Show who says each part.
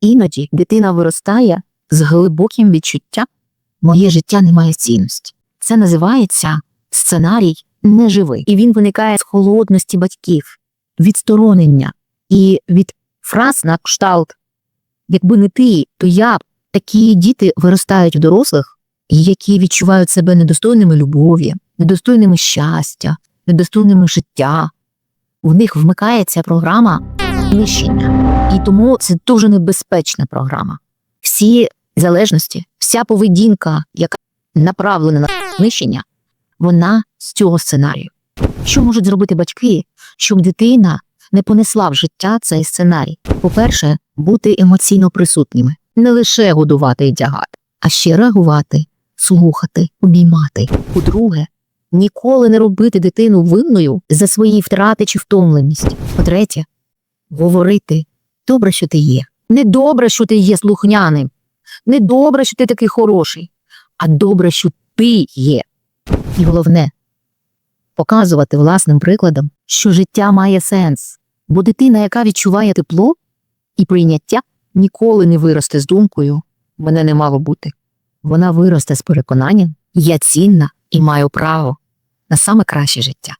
Speaker 1: Іноді дитина виростає з глибоким відчуттям моє життя не має цінності. Це називається сценарій неживий. І він виникає з холодності батьків, відсторонення і від фраз на кшталт. Якби не ти, то я б». такі діти виростають в дорослих, які відчувають себе недостойними любові, недостойними щастя, недостойними життя. В них вмикається програма знищення. І тому це дуже небезпечна програма. Всі залежності, вся поведінка, яка направлена на знищення, вона з цього сценарію. Що можуть зробити батьки, щоб дитина не понесла в життя цей сценарій? По-перше, бути емоційно присутніми, не лише годувати і дягати, а ще реагувати, слухати, обіймати. По-друге, ніколи не робити дитину винною за свої втрати чи втомленість. По-третє, говорити добре, що ти є. Не добре, що ти є слухняним. Не добре, що ти такий хороший, а добре, що ти є. І головне показувати власним прикладом, що життя має сенс, бо дитина, яка відчуває тепло і прийняття, ніколи не виросте з думкою мене не мало бути. Вона виросте з переконанням, я цінна і маю право на саме краще життя.